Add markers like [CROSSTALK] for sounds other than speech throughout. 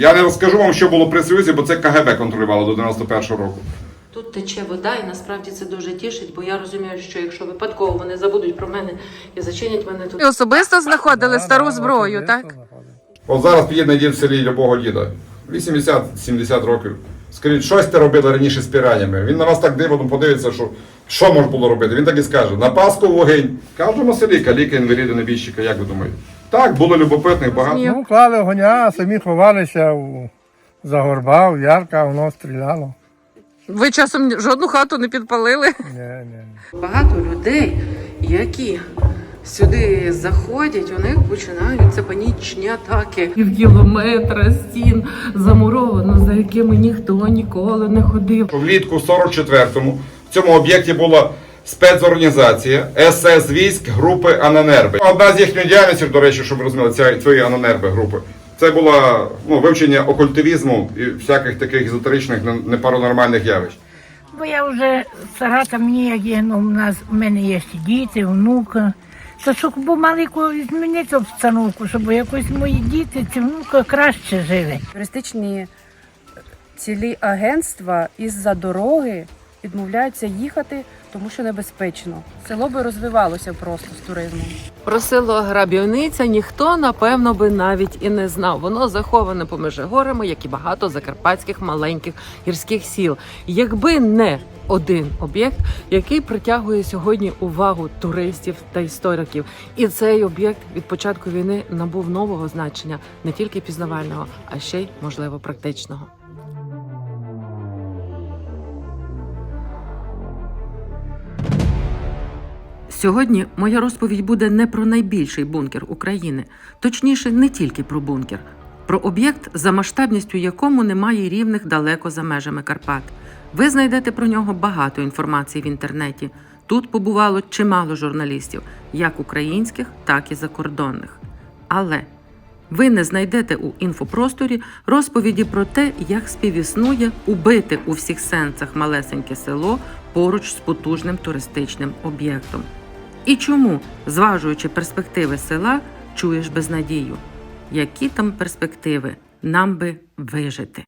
Я не розкажу вам, що було при Союзі, бо це КГБ контролювало до 91-го року. Тут тече вода, і насправді це дуже тішить, бо я розумію, що якщо випадково вони забудуть про мене і зачинять мене тут. І особисто знаходили Да, стару да, зброю, так? знаходили. От зараз під'єднає дід в селі любого діда. 80-70 років. Скажіть, щось ти робили раніше з піраннями. Він на вас так дивно подивиться, що що можна було робити. Він так і скаже: на Пасху вогонь. Кажемо селі, каліка, інваліди, небіжчика, як ви думаєте? Так, було любопитних багато. Ну, клали огня, а самі ховалися у... за горба, в ярка, воно стріляло. Ви часом жодну хату не підпалили. Ні, ні. Багато людей, які сюди заходять, у них починаються панічні атаки. Пів кілометра стін замуровано, за якими ніхто ніколи не ходив. Влітку 44-му в цьому об'єкті була спецорганізація СС військ групи Ананерби. Одна з їхньої діяльності, до речі, щоб ви розуміли, ця- цієї Ананерби групи. Це було ну, вивчення окультивізму і всяких таких езотеричних не- непаранормальних явищ. Бо я вже стара там мені як є, ну, в нас в мене є ще діти, внука. То щоб бо мали змінити обстановку, щоб якось мої діти, ці внука краще жили. туристичні цілі агентства із-за дороги відмовляються їхати, тому що небезпечно. Село би розвивалося просто з туризмом. Про село Грабівниця ніхто, напевно, би навіть і не знав. Воно заховане поміж горами, як і багато закарпатських маленьких гірських сіл. Якби не один об'єкт, який притягує сьогодні увагу туристів та істориків, і цей об'єкт від початку війни набув нового значення, не тільки пізнавального, а ще й можливо практичного. Сьогодні моя розповідь буде не про найбільший бункер України, точніше, не тільки про бункер, про об'єкт, за масштабністю якому немає рівних далеко за межами Карпат. Ви знайдете про нього багато інформації в інтернеті. Тут побувало чимало журналістів, як українських, так і закордонних. Але ви не знайдете у інфопросторі розповіді про те, як співіснує убите у всіх сенсах малесеньке село поруч з потужним туристичним об'єктом. І чому, зважуючи перспективи села, чуєш безнадію? Які там перспективи нам би вижити?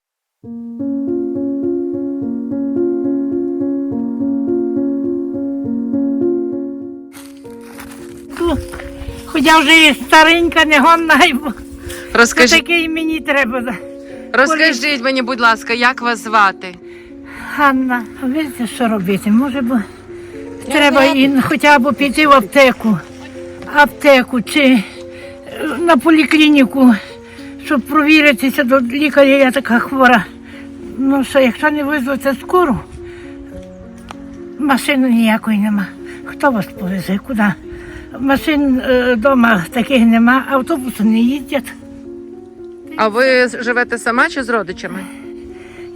Хоча вже і старенька, негонна, і бо- то Розкажіть, такий мені треба. розкажіть мені, будь ласка, як вас звати? Ганна, а видите, що робити? Може, бо треба і хоча б піти в аптеку, аптеку чи е, на поліклініку, щоб провіритися до лікаря, я така хвора. Ну що, якщо не визвати скору, машини ніякої нема. Хто вас повезе? Куди? Машин вдома таких нема, автобуси не їздять. А ви живете сама чи з родичами?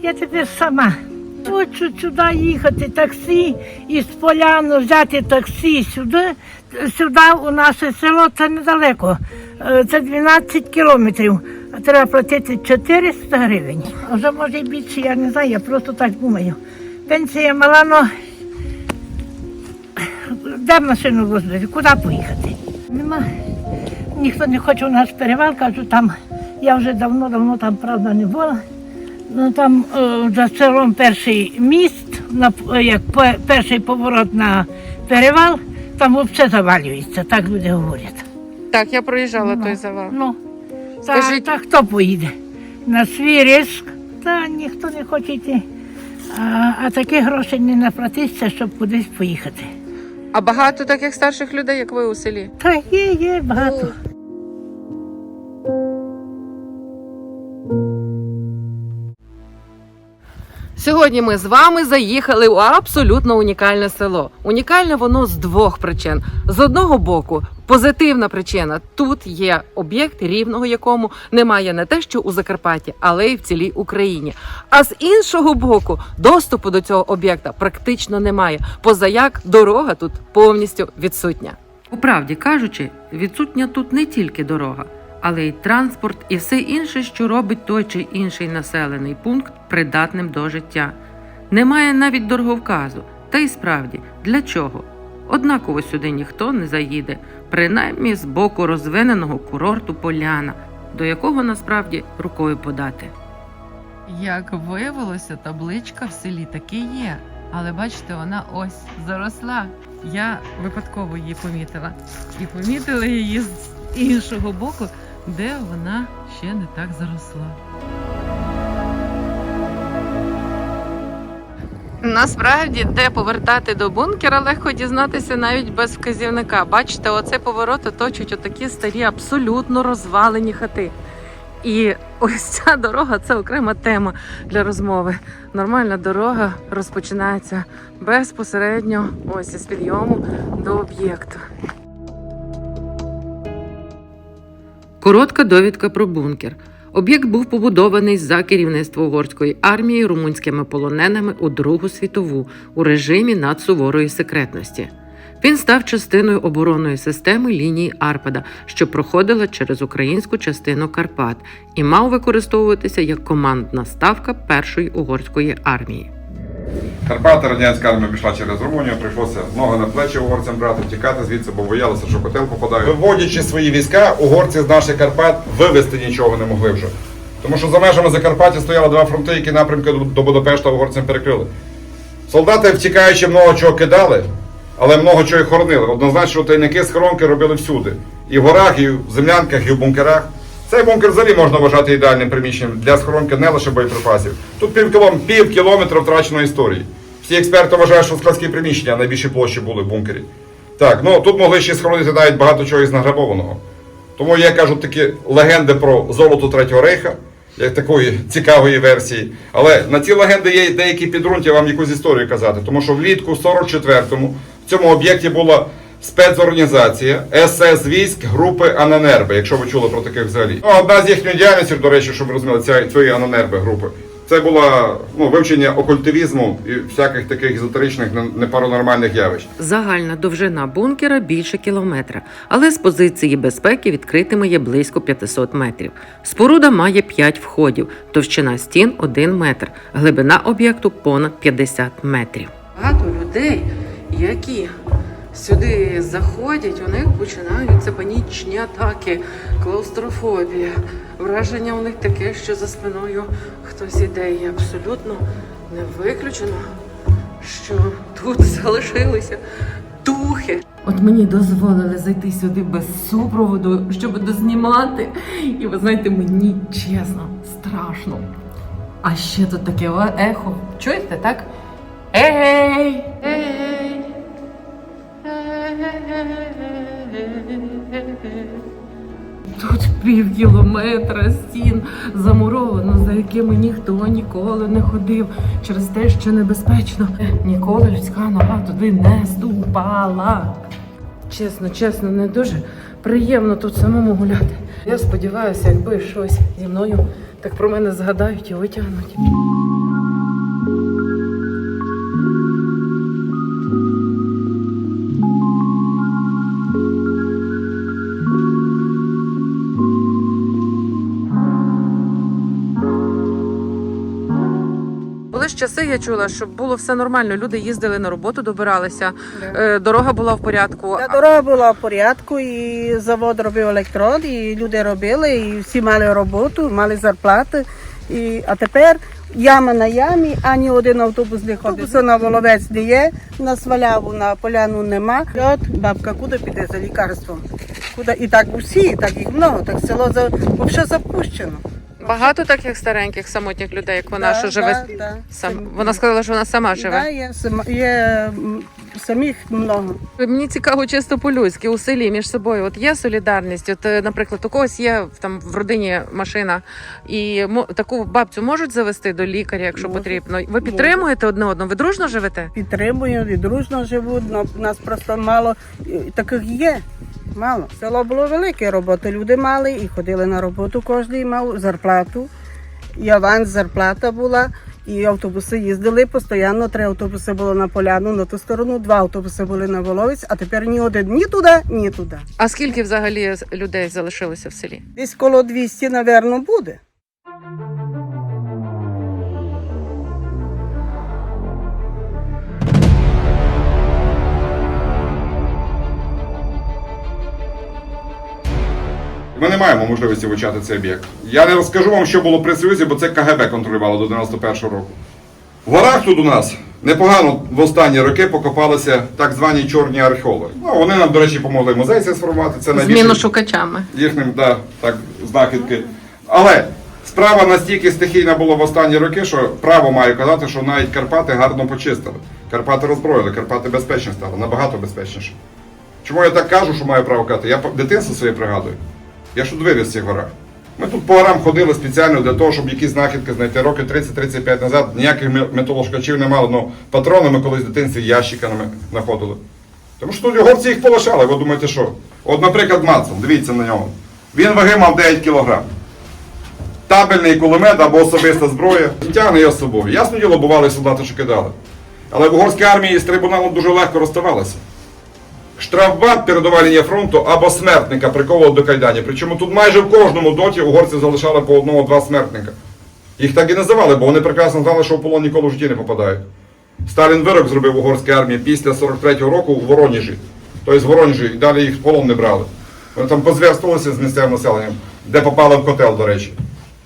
Я тепер сама. Хочу сюди їхати, таксі із Поляну взяти таксі сюди. Сюди у наше село це недалеко. Е, Це 12 кілометрів. Треба платити 400 гривень. Вже може і більше, я не знаю, я просто так думаю. Пенсія мала, ну де машину возити, куди поїхати? Нема. Ніхто не хоче у нас перевал, кажу, там я вже давно-давно там, правда, не була. Ну там е, за селом перший міст, на, як пе- перший поворот на перевал, там взагалі завалюється, так люди говорять. Так, я проїжджала Ну, той завал. Ну, та, Скажіть- та хто поїде? На свій риск, та ніхто не хоче йти. А, а таких грошей не наплатиться, щоб кудись поїхати. А багато таких старших людей, як ви у селі? Та є, є багато. Сьогодні ми з вами заїхали у абсолютно унікальне село. Унікальне воно з двох причин: з одного боку, позитивна причина тут є об'єкт, рівного якому немає не те, що у Закарпатті, але й в цілій Україні. А з іншого боку, доступу до цього об'єкта практично немає. Поза як дорога тут повністю відсутня. У правді кажучи, відсутня тут не тільки дорога, але й транспорт і все інше, що робить той чи інший населений пункт придатним до життя. Немає навіть дороговказу. Та й справді, для чого? Однаково сюди ніхто не заїде, принаймні з боку розвиненого курорту Поляна, до якого насправді рукою подати. Як виявилося, табличка в селі таки є. Але бачите, вона ось заросла. Я випадково її помітила. І помітила її з іншого боку, де вона ще не так заросла. Насправді, де повертати до бункера, легко дізнатися навіть без вказівника. Бачите, оце поворот оточують отакі старі, абсолютно розвалені хати. І ось ця дорога це окрема тема для розмови. Нормальна дорога розпочинається безпосередньо ось із підйому до об'єкту. Коротка довідка про бункер. Об'єкт був побудований за керівництва угорської армії румунськими полоненими у Другу світову у режимі надсуворої секретності. Він став частиною оборонної системи лінії Арпада, що проходила через українську частину Карпат, і мав використовуватися як командна ставка першої угорської армії. Карпати радянська армія пішла через Румунію, прийшлося ноги на плечі угорцям брати, тікати звідси, бо боялися, що котел попадає. Виводячи свої війська, угорці з наших Карпат вивезти нічого не могли вже. Тому що за межами Закарпаття стояли два фронти, які напрямки до Будапешта угорцям перекрили. Солдати, втікаючи, много чого кидали, але много чого і хоронили. Однозначно, тайники схоронки робили всюди. І в горах, і в землянках, і в бункерах. Цей бункер взагалі можна вважати ідеальним приміщенням для схоронки не лише боєприпасів. Тут пів, кілометра втраченої історії. Всі експерти вважають, що складські приміщення найбільші площі були в бункері. Так, ну тут могли ще схоронити навіть багато чого із награбованого. Тому є, кажуть, такі легенди про золото Третього Рейха, як такої цікавої версії. Але на ці легенди є деякі підґрунтя вам якусь історію казати. Тому що влітку 44-му в цьому об'єкті була спецорганізація СС військ групи Аненербе, якщо ви чули про таких взагалі. Ну, одна з їхньої діяльності, до речі, щоб ви розуміли, ця- цієї Аненербе групи. Це було ну, вивчення окультивізму і всяких таких езотеричних не- непаранормальних явищ. Загальна довжина бункера більше кілометра, але з позиції безпеки відкритими є близько 500 метрів. Споруда має 5 входів, товщина стін 1 метр, глибина об'єкту понад 50 метрів. Багато людей, які сюди заходять, у них починаються панічні атаки, клаустрофобія. Враження у них таке, що за спиною хтось іде. І абсолютно не виключено, що тут [LAUGHS] залишилися духи. От мені дозволили зайти сюди без супроводу, щоб дознімати. І ви знаєте, мені чесно, страшно. А ще тут таке ехо. Чуєте, так? Ей! Ей! Тут пів кілометра стін замуровано, за якими ніхто ніколи не ходив через те, що небезпечно. Ніколи людська нога туди не ступала. Чесно, чесно, не дуже приємно тут самому гуляти. Я сподіваюся, якби щось зі мною так про мене згадають і витягнуть. Часи, я чула, щоб було все нормально. Люди їздили на роботу, добиралися, е, дорога була в порядку. Та дорога була в порядку, і завод робив електрод, і люди робили, і всі мали роботу, мали зарплати. І, а тепер яма на ямі, ані один автобус не ходить. Автобуса на воловець не є, на сваляву, на поляну нема. От бабка куди піде за лікарством? Куди? І так усі, так їх много, так село за, взагалі запущено. Багато таких стареньких самотніх людей, як вона, Да, що живе. да, да. Сам вона сказала, що вона сама Да, живе. є, сама- є м, самих много. Мені цікаво чисто по-людськи у селі між собою. От є солідарність. От, е, наприклад, у когось є там в родині машина, і мо- таку бабцю можуть завести до лікаря, якщо Можуть. потрібно. Ви підтримуєте одне одного? Ви дружно живете? підтримують і дружно живуть, але нас просто мало таких є. Мало. Село було велике, роботи люди мали і ходили на роботу кожен мав зарплату. І аванс зарплата була, і автобуси їздили постійно. Три автобуси було на поляну, на ту сторону, два автобуси були на Воловець, а тепер ні один ні туди, ні туди. А скільки взагалі людей залишилося в селі? Десь коло 200, напевно, буде. Ми не маємо можливості вивчати цей об'єкт. Я не розкажу вам, що було при Союзі, бо це КГБ контролювало до 91-го року. В горах тут у нас непогано в останні роки покопалися так звані чорні археологи. Ну, вони нам, до речі, допомогли музей цей сформувати. Це З найбільше міношукачами. їхнім, да, так, знахідки. Але справа настільки стихійна була в останні роки, що право маю казати, що навіть Карпати гарно почистили. Карпати роззброїли, Карпати безпечні стали, набагато безпечніше. Чому я так кажу, що маю право казати? Я дитинство своє пригадую. Я ж тут виріс в цих горах. Ми тут по горам ходили спеціально для того, щоб якісь знахідки знайти. Роки 30-35 назад ніяких ме- металошукачів не мало, але патрони ми колись в дитинстві ящиками знаходили. Тому що тут угорці їх полишали, ви думаєте що? От, наприклад, Мацел, дивіться на нього. Він ваги мав 9 кг. Табельний кулемет або особиста зброя. Тягне його з собою. Ясно діло, бували солдати, що кидали. Але в угорській армії з трибуналом дуже легко розставалися. Штрафбат передова лінія фронту або смертника приковував до кайданів. Причому тут майже в кожному доті угорці залишали по одного-два смертника. Їх так і називали, бо вони прекрасно знали, що в полон ніколи в житті не попадають. Сталін вирок зробив угорській армії після 43-го року у Воронежі. Тобто з Воронежі, і далі їх в полон не брали. Вони там позверстувалися з місцевим населенням, де попали в котел, до речі.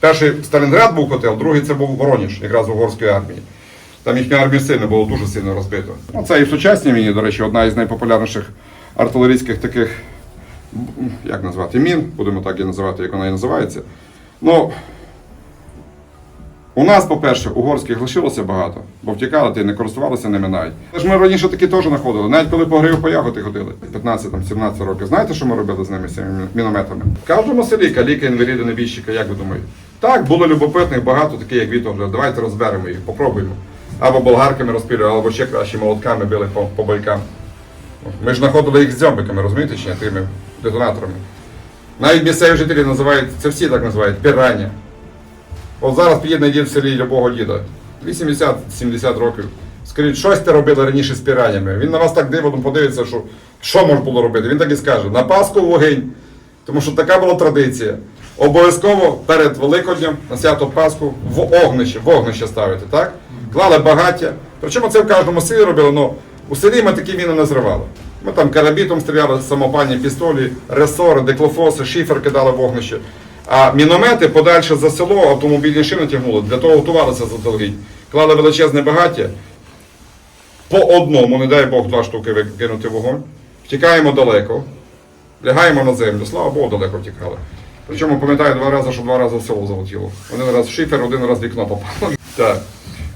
Перший Сталінград був котел, другий це був Воронеж, якраз угорської армії. Там їхня армія сильно було дуже сильно розбито. Ну, це і в сучасній війні, до речі, одна із найпопулярніших артилерійських таких, як назвати, мін, будемо так її називати, як вона і називається. Ну, у нас, по-перше, угорських лишилося багато, бо втікали й не користувалися ними навіть. Але ж ми раніше такі теж знаходили. Навіть коли по гриву по ягоди ходили, 15-17 років. Знаєте, що ми робили з ними, з цими мінометами? В кожному селі каліка, інваліди, небіжчика, як ви думаєте? Так, було любопитних, багато таких, як Вітов, давайте розберемо їх, попробуємо. Або болгарками розпілювали, або ще краще молотками били по, по бойкам. Ми ж знаходили їх з дзьобиками, розумієте, чи тими детонаторами. Навіть місцеві жителі називають, це всі так називають, пірання. От зараз під'єднає дід в селі любого діда. 80-70 років. Скажіть, щось ти робили раніше з піраннями. Він на вас так дивом подивиться, що що можна було робити. Він так і скаже: на Пасху вогонь. Тому що така була традиція. Обов'язково перед Великоднем на свято Пасху в огнище, вогнище ставити, так? Клали багаття. Причому це в кожному селі робили, але у селі ми такі міни не зривали. Ми там карабітом стріляли, самопальні пістолі, ресори, деклофоси, шифер кидали вогнище. А міномети подальше за село автомобільні шини тягнули, для того готувалися заздалегідь. Клали величезне багаття, по одному, не дай Бог, два штуки викинути вогонь. Втікаємо далеко, лягаємо на землю, слава Богу, далеко втікали. Причому пам'ятаю два рази, що два рази в село залетіло. Один раз в шифер, один раз в вікно попало. Так.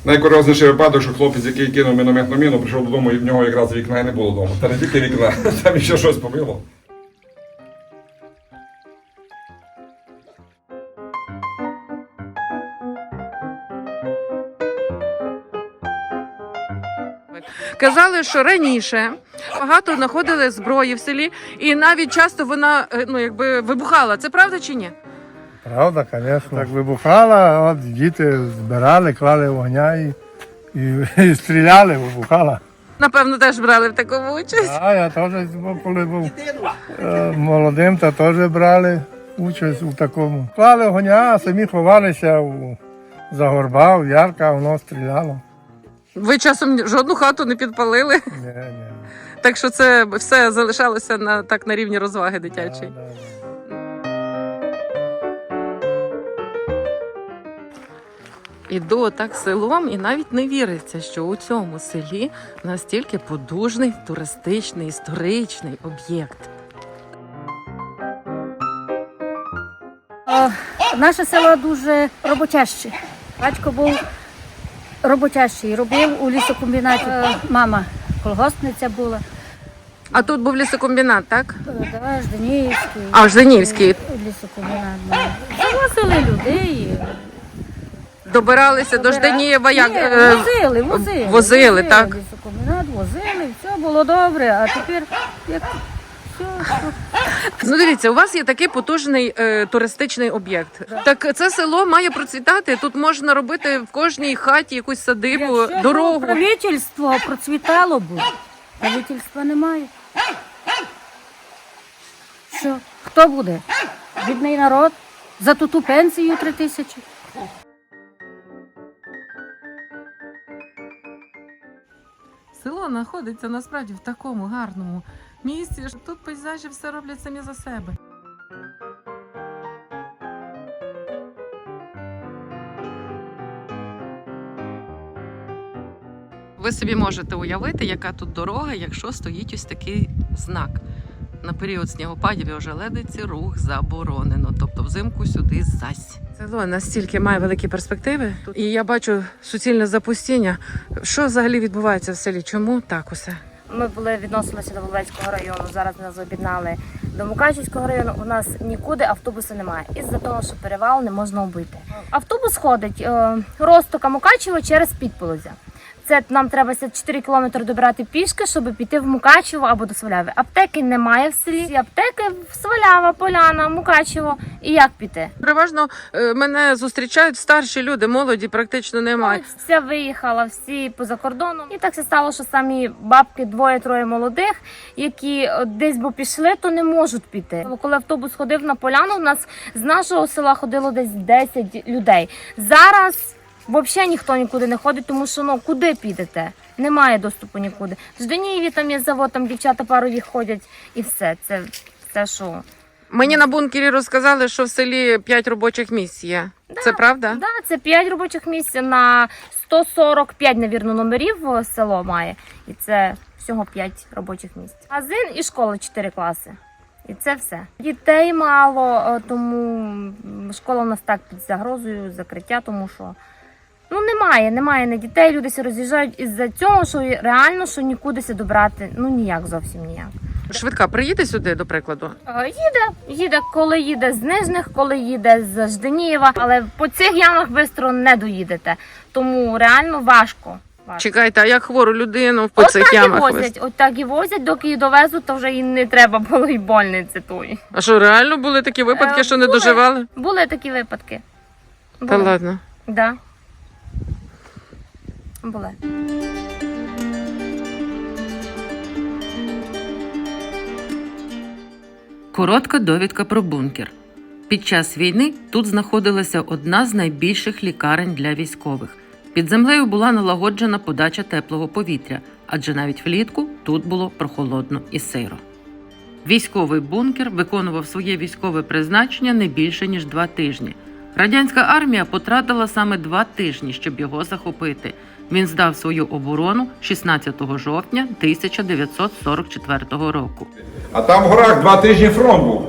Найкуріозніший випадок, що хлопець, який кинув мінометну міну, прийшов додому і в нього якраз вікна і не було вдома. Та не тільки вікна, [LAUGHS] там ще щось побило. Казали, що раніше багато знаходили зброї в селі, і навіть часто вона е, ну якби вибухала. Це правда чи ні? Правда, звісно. Так вибухала, от діти збирали, клали вогня і, і, і стріляли, вибухала. Напевно, теж брали в такому участь. А я теж, коли був е, молодим, то теж брали участь у такому. Клали вогня, а самі ховалися у, за горба, в ярка, воно стріляло. Ви часом жодну хату не підпалили, Ні, ні. так що це все залишалося на так на рівні розваги дитячої. Да, да, да. Іду отак селом, і навіть не віриться, що у цьому селі настільки подужний туристичний історичний об'єкт. Наше село дуже роботяще. Батько був роботящий, робив у лісокомбінаті. Е, Мама колгоспниця була, А тут був лісокомбінат, так? Да, Жданівський. А. Е, Лісокомбінат. Завозили людей. Добиралися до Жданієва. Як Ні, е, возили, возили. возили, так? Лісокомбінат, возили, все було добре, а тепер як все, що ну дивіться, у вас є такий потужний е, туристичний об'єкт. Так це село має процвітати. Тут можна робити в кожній хаті якусь садибу, Якщо дорогу. Правительство процвітало б. Правительства немає. Що? Хто буде? Бідний народ? За ту ту пенсію три тисячі. село знаходиться насправді в такому гарному місці. що Тут пейзажі все роблять самі за себе. Ви собі можете уявити, яка тут дорога, якщо стоїть ось такий знак. На період снігопадів і ожеледиці рух заборонено. Тобто взимку сюди зась. Село настільки має великі перспективи, і я бачу суцільне запустіння. Що взагалі відбувається в селі? Чому так усе? Ми були відносилися до Воловецького району. Зараз нас об'єднали до Мукачівського району. У нас нікуди автобуса немає. Із-за того, що перевал не можна убити. Автобус ходить е, Ростока Мукачева через Підполозя. Це нам треба 4 кілометри добирати пішки, щоб піти в Мукачево або до Сваляви. Аптеки немає в селі. Всі Аптеки в Свалява, Поляна, Мукачево. І як піти? Переважно е, мене зустрічають старші люди, молоді практично немає. Вся виїхала, всі поза кордоном. І так все стало, що самі бабки, двоє-троє молодих, які е, десь бо пішли, то не можуть піти. Коли автобус ходив на поляну, у нас з нашого села ходило десь 10 людей. Зараз взагалі ніхто нікуди не ходить, тому що ну куди підете? Немає доступу нікуди. В Жданієві там є завод, там дівчата парові ходять, і все. Це все, що Мені на бункері розказали, що в селі 5 робочих місць є. Це правда? Да, це 5 робочих місць на 145, навірно, номерів село має. І це всього 5 робочих місць. Магазин і школа 4 класи. І це все. Дітей мало, е, тому школа у нас так під загрозою закриття, тому що ну немає, немає не дітей. Люди роз'їжджають із-за цього, що реально що нікуди се добрати, ну ніяк зовсім ніяк. Швидка, приїде сюди, до прикладу. Е, Їде, їде, коли їде з Нижних, коли їде з Жданієва, але по цих ямах швидко не доїдете. Тому реально важко. важко. Чекайте, а як хвору людину по От цих так і ямах? возять, вез- от так і возять, доки її довезуть, то вже і не треба було і больниці тої. А що реально були такі випадки, Е, що не були. доживали? Були такі випадки. Та ладно. Да. Були. Коротка довідка про бункер. Під час війни тут знаходилася одна з найбільших лікарень для військових. Під землею була налагоджена подача теплого повітря, адже навіть влітку тут було прохолодно і сиро. Військовий бункер виконував своє військове призначення не більше ніж два тижні. Радянська армія потратила саме два тижні, щоб його захопити. Він здав свою оборону 16 жовтня 1944 року. А там в горах два тижні фронт був.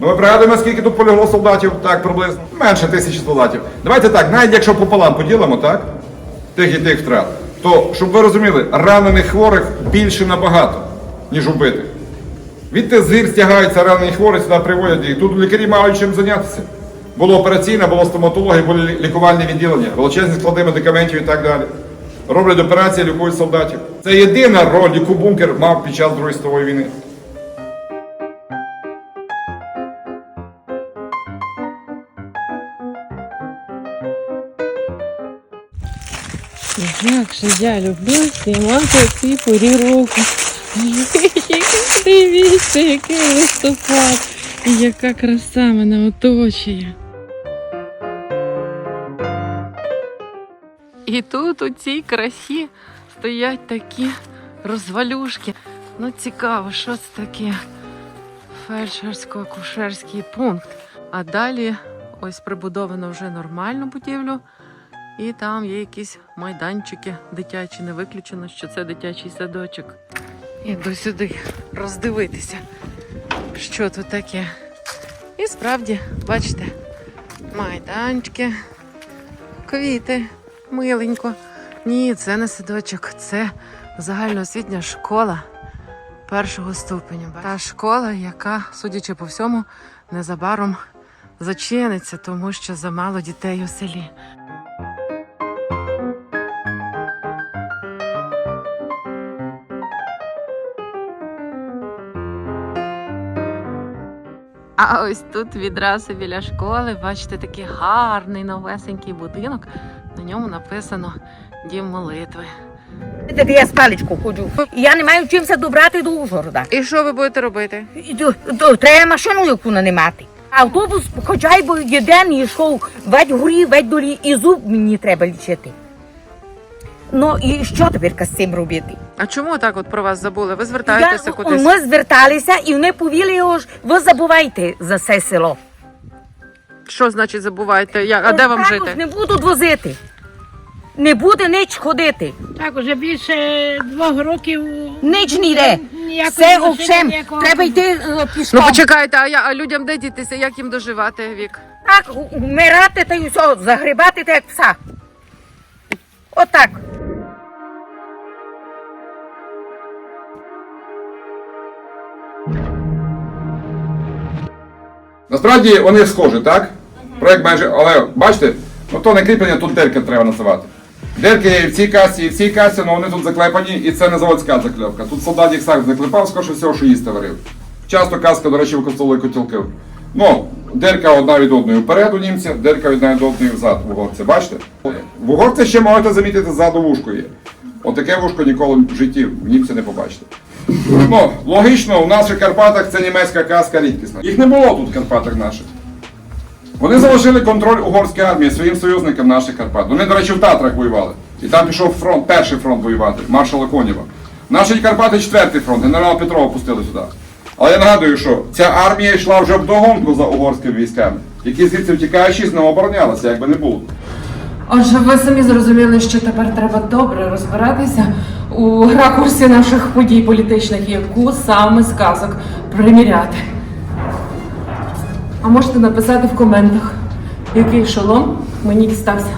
Ну, ми пригадуємо, скільки тут полягло солдатів, так приблизно. Менше тисячі солдатів. Давайте так, навіть якщо пополам поділимо, так? Тих і тих втрат. То, щоб ви розуміли, ранених хворих більше набагато, ніж убитих. Відти з гір стягаються ранені хворі, сюди приводять їх. Тут лікарі мають чим зайнятися. Було операційне, було стоматологія, були лікувальні відділення, величезні склади медикаментів і так далі. Роблять операції, лікують солдатів. Це єдина роль, яку бункер мав під час Другої світової війни. Як же я люблю знімати ці порі року. Дивіться, який листопад і яка краса мене оточує. І тут у цій красі стоять такі розвалюшки. Ну цікаво, що це таке? Фельдшерсько-акушерський пункт. А далі ось прибудовано вже нормальну будівлю. І там є якісь майданчики дитячі, не виключено, що це дитячий садочок. Іду сюди роздивитися, що тут таке. І справді, бачите, майданчики, квіти, миленько. Ні, це не садочок, це загальноосвітня школа першого ступеня. Та школа, яка, судячи по всьому, незабаром зачиниться, тому що замало дітей у селі. А ось тут відразу біля школи, бачите, такий гарний новесенький будинок. На ньому написано Дім молитви. Так я з паличку ходжу. І я не маю чимся добрати до Ужгорода. І що ви будете робити? Треба машину яку нанимати. Автобус хоча б один йшов ведь горі, ведь долі, і зуб мені треба лічити. Ну і що тепер з цим робити? А чому так от про вас забули? Ви звертаєтеся Я- кудись? Ми зверталися і вони повіли його ж, ви забувайте за це село. Що значить забуваєте? Як? А де вам Автобус жити? не будуть возити. Не буде ніч ходити. Так, уже більше двох років. Ніч не йде. Все машини, Треба йти е, пішком. Ну почекайте, а, я, а людям де дітися, як їм доживати вік? Так, вмирати та й все, загрібати та як пса. Отак. Насправді вони схожі, так? Проект майже, але бачите, ну то не кріплення, тут дерки треба називати. Дерки є і в цій касі, і в цій касі, але вони тут заклепані, і це не заводська заклепка. Тут солдат їх сам заклепав, скоріше всього, що їсти варив. Часто каска, до речі, використовували котілки. Ну, дерка одна від одної вперед у німця, дерка одна від одної взад в угорця. Бачите? В угорця ще можете замітити ззаду вушко є. Отаке вушко ніколи в житті в німці не побачите. Ну, логічно, у наших Карпатах це німецька казка рідкісна. Їх не було тут в Карпатах наших. Вони залишили контроль угорської армії своїм союзникам наших Карпат. Вони, до речі, в Татрах воювали. І там пішов фронт, перший фронт воювати, маршала Конєва. Наші Карпати четвертий фронт, генерала Петрова пустили сюди. Але я нагадую, що ця армія йшла вже вдогонку за угорськими військами, які звідси втікаючи, знову оборонялися, як би не було. Отже, ви самі зрозуміли, що тепер треба добре розбиратися у ракурсі наших подій політичних, яку саме з казок приміряти. А можете написати в коментах, який шолом мені дістався.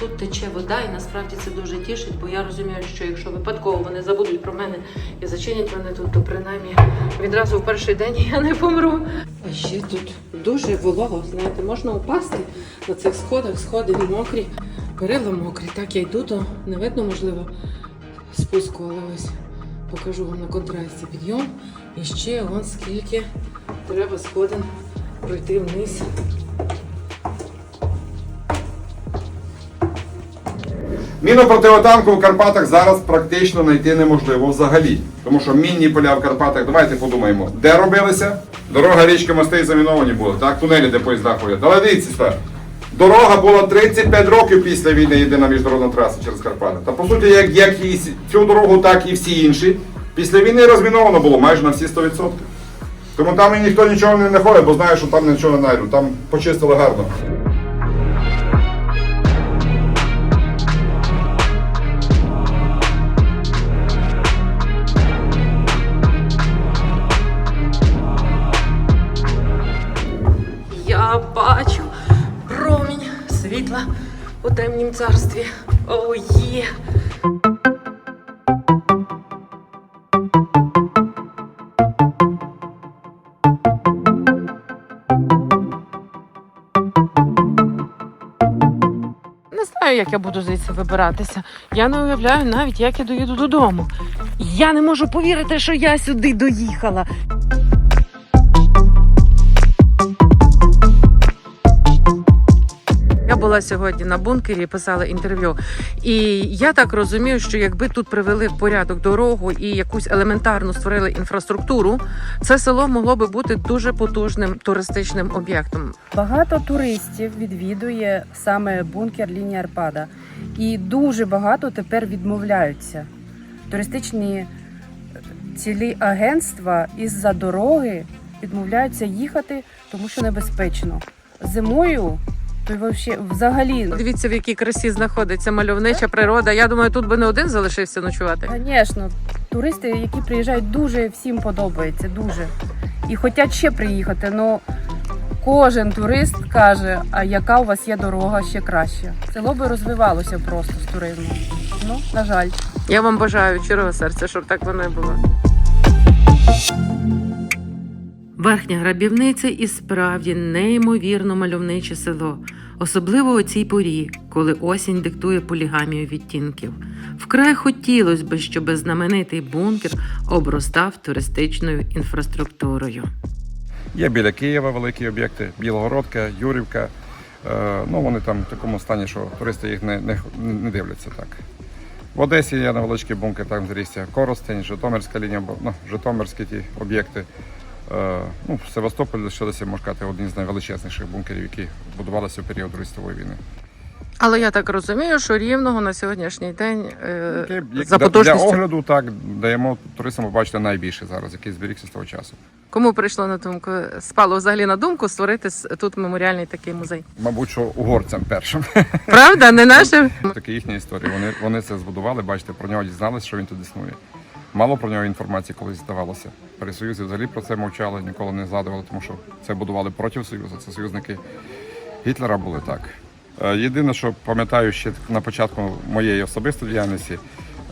Тут тече вода, і насправді це дуже тішить, бо я розумію, що якщо випадково вони забудуть про мене і зачинять мене тут, то принаймні відразу в перший день я не помру. А ще тут дуже волого, знаєте, можна упасти на цих сходах, сходи мокрі, перила мокрі. Так я йду, то не видно, можливо, спуску, але ось покажу вам на контрасті підйом. І ще вон скільки треба сходин пройти вниз. Міну противотанку в Карпатах зараз практично знайти неможливо взагалі. Тому що мінні поля в Карпатах, давайте подумаємо, де робилися? Дорога річки мости заміновані були, так? Тунелі, де поїзда ходять. Але дивіться, дорога була 35 років після війни єдина міжнародна траса через Карпати. Та по суті, як, як і цю дорогу, так і всі інші. Після війни розміновано було майже на всі 100%. Тому там і ніхто нічого не ходить, бо знає, що там нічого не знайдуть. Там почистили гарно. Бачу промінь світла у темнім царстві. О, є! Не знаю, як я буду звідси вибиратися. Я не уявляю навіть, як я доїду додому. Я не можу повірити, що я сюди доїхала. Була сьогодні на бункері, писала інтерв'ю. І я так розумію, що якби тут привели в порядок дорогу і якусь елементарну створили інфраструктуру, це село могло би бути дуже потужним туристичним об'єктом. Багато туристів відвідує саме бункер лінії Арпада, і дуже багато тепер відмовляються. Туристичні е, цілі агентства із-за дороги відмовляються їхати, тому що небезпечно. Зимою вообще взагалі Дивіться, в якій красі знаходиться мальовнича природа. Я думаю, тут би не один залишився ночувати. Звісно, туристи, які приїжджають, дуже всім подобається, дуже. І хочуть ще приїхати, але кожен турист каже, а яка у вас є дорога ще краще. Село би розвивалося просто з туризмом. Ну, на жаль. Я вам бажаю щирого серця, щоб так воно і було. Верхня грабівниця і справді неймовірно мальовниче село, особливо у цій порі, коли осінь диктує полігамію відтінків. Вкрай хотілося б, щоб знаменитий бункер обростав туристичною інфраструктурою. Є біля Києва великі об'єкти, Білогородка, Юрівка. Е, ну, вони там в такому стані, що туристи їх не, не, не дивляться так. В Одесі є невеличкий бункер, там зрісся Коростень, Житомирська лінія, ну, Житомирські ті об'єкти. Е, ну, в Севастополі лишилися, можна сказати, один з найвеличезніших бункерів, які будувалися у період Другої світової війни. Але я так розумію, що рівного на сьогоднішній день е, Який- за потужністю. Для огляду так даємо туристам побачити найбільше зараз, який зберігся з того часу. Кому прийшло на думку, спало взагалі на думку створити тут меморіальний такий музей? Мабуть, що угорцям першим. [LAUGHS] Правда, не наше? Такі їхня історія. Вони, вони це збудували, бачите, про нього дізналися, що він тут існує. Мало про нього інформації колись здавалося. При Союзі взагалі про це мовчали, ніколи не згадували, тому що це будували проти Союзу. Це союзники Гітлера були так. Е, Єдине, що пам'ятаю ще на початку моєї особистої діяльності,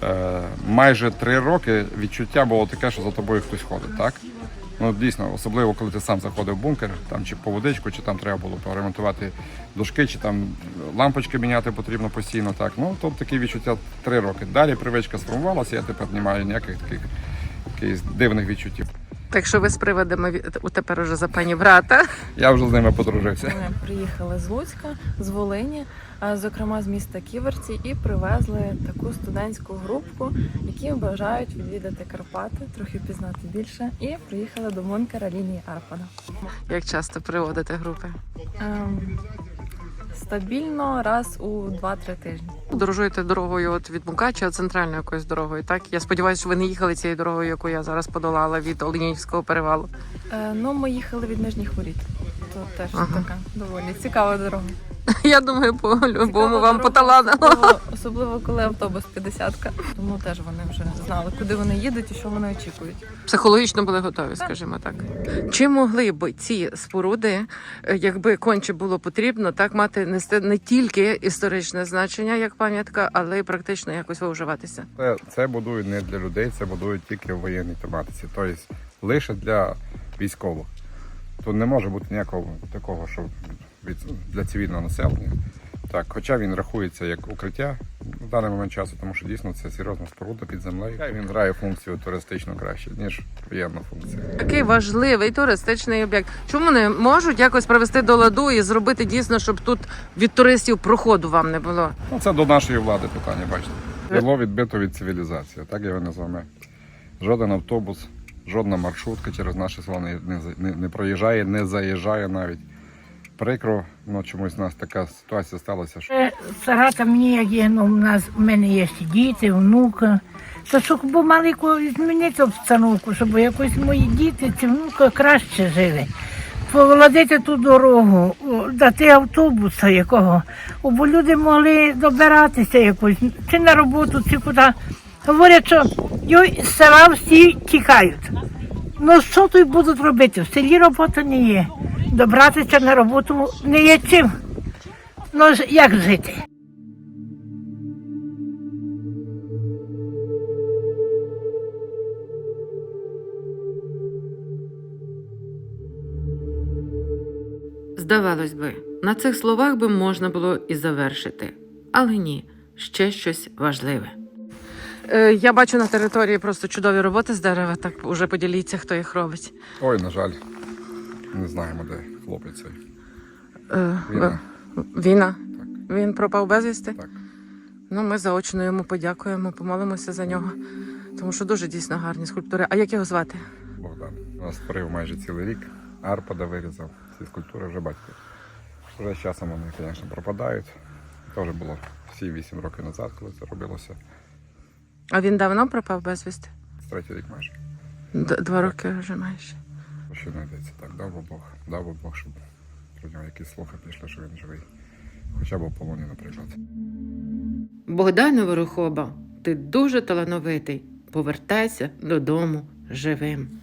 е, майже три роки відчуття було таке, що за тобою хтось ходить, так? Ну дійсно, особливо коли ти сам заходив в бункер, там чи по водичку, чи там треба було поремонтувати дошки, чи там лампочки міняти потрібно постійно. Так, ну Тобто такі відчуття три роки. Далі привичка сформувалася, я тепер не маю ніяких таких дивних відчуттів. Так що ви з приводами ві- у тепер уже за пані брата. Я вже з ними подружився. Ми приїхали з Луцька, з Волині, а, зокрема з міста Ківерці, і привезли таку студентську групку, які бажають відвідати Карпати, трохи пізнати більше, і приїхали до бункера лінії Арпада. Як часто приводите групи? Ем, Стабільно раз у 2-3 тижні. Подорожуєте дорогою от від Мукача, центральною якоюсь дорогою. Так я сподіваюся, що ви не їхали цією дорогою, яку я зараз подолала від Оленівського перевалу. Е, ну, ми їхали від нижніх воріт. То теж Ага. така доволі цікава дорога. [LAUGHS] Я думаю, по любому вам поталанило. Особливо, коли автобус 50-ка. Тому теж вони вже знали, куди вони їдуть і що вони очікують. Психологічно були готові, скажімо так. Чи могли б ці споруди, якби конче було потрібно, так мати нести не тільки історичне значення як пам'ятка, але й практично якось виживатися? Це, це будують не для людей, це будують тільки в воєнній тематиці, тобто лише для військових. Тут не може бути ніякого такого, що від, для цивільного населення. Так, хоча він рахується як укриття в даний момент часу, тому що дійсно це серйозна споруда під землею. Він грає функцію туристичну краще, ніж воєнну функцію. Такий важливий туристичний об'єкт. Чому не можуть якось привести до ладу і зробити дійсно, щоб тут від туристів проходу вам не було? Ну, це до нашої влади питання, бачите. Було відбито від цивілізації, так його називаємо. Жоден автобус, жодна маршрутка через наше село не, не, за- не, не проїжджає, не заїжджає навіть. Прикро, ну чомусь у нас така ситуація сталася, що Е, Сагата мені, як є, ну, у нас в мене є ще діти, внука. То щоб був маленько змінити обстановку, щоб якось мої діти, ці внука краще жили. Поволодити ту дорогу, дати автобуса якого, бо люди могли добиратися якось, чи на роботу, чи куди. Говорять, що з села всі тікають. Ну що тут будуть робити? В селі роботи не є. Добратися на роботу не є чим. Ну як жити? Здавалось би, на цих словах би можна було і завершити. Але ні, ще щось важливе. Е, Я бачу на території просто чудові роботи з дерева. Так уже поділіться, хто їх робить. ой, на жаль, не знаємо, де хлопець цей. Е, Війна. Війна. Так, Він пропав безвісти. так. Ну, ми заочно йому подякуємо, помолимося за нього. Тому що дуже дійсно гарні скульптури. А як його звати? Богдан. У нас створив майже цілий рік. Арпада вирізав. Ці скульптури вже бачите. Вже з часом вони, звісно, пропадають. Теж було всі 8 років назад, коли це робилося. А він давно пропав безвісти? Третій рік майже. Д- Два роки вже майже. Що знайдеться. так, дав би Бог, дав би Бог, щоб про нього якісь слухи пішли, що він живий. Хоча б у полоні, наприклад. Богдане Ворохоба, ти дуже талановитий. Повертайся додому живим.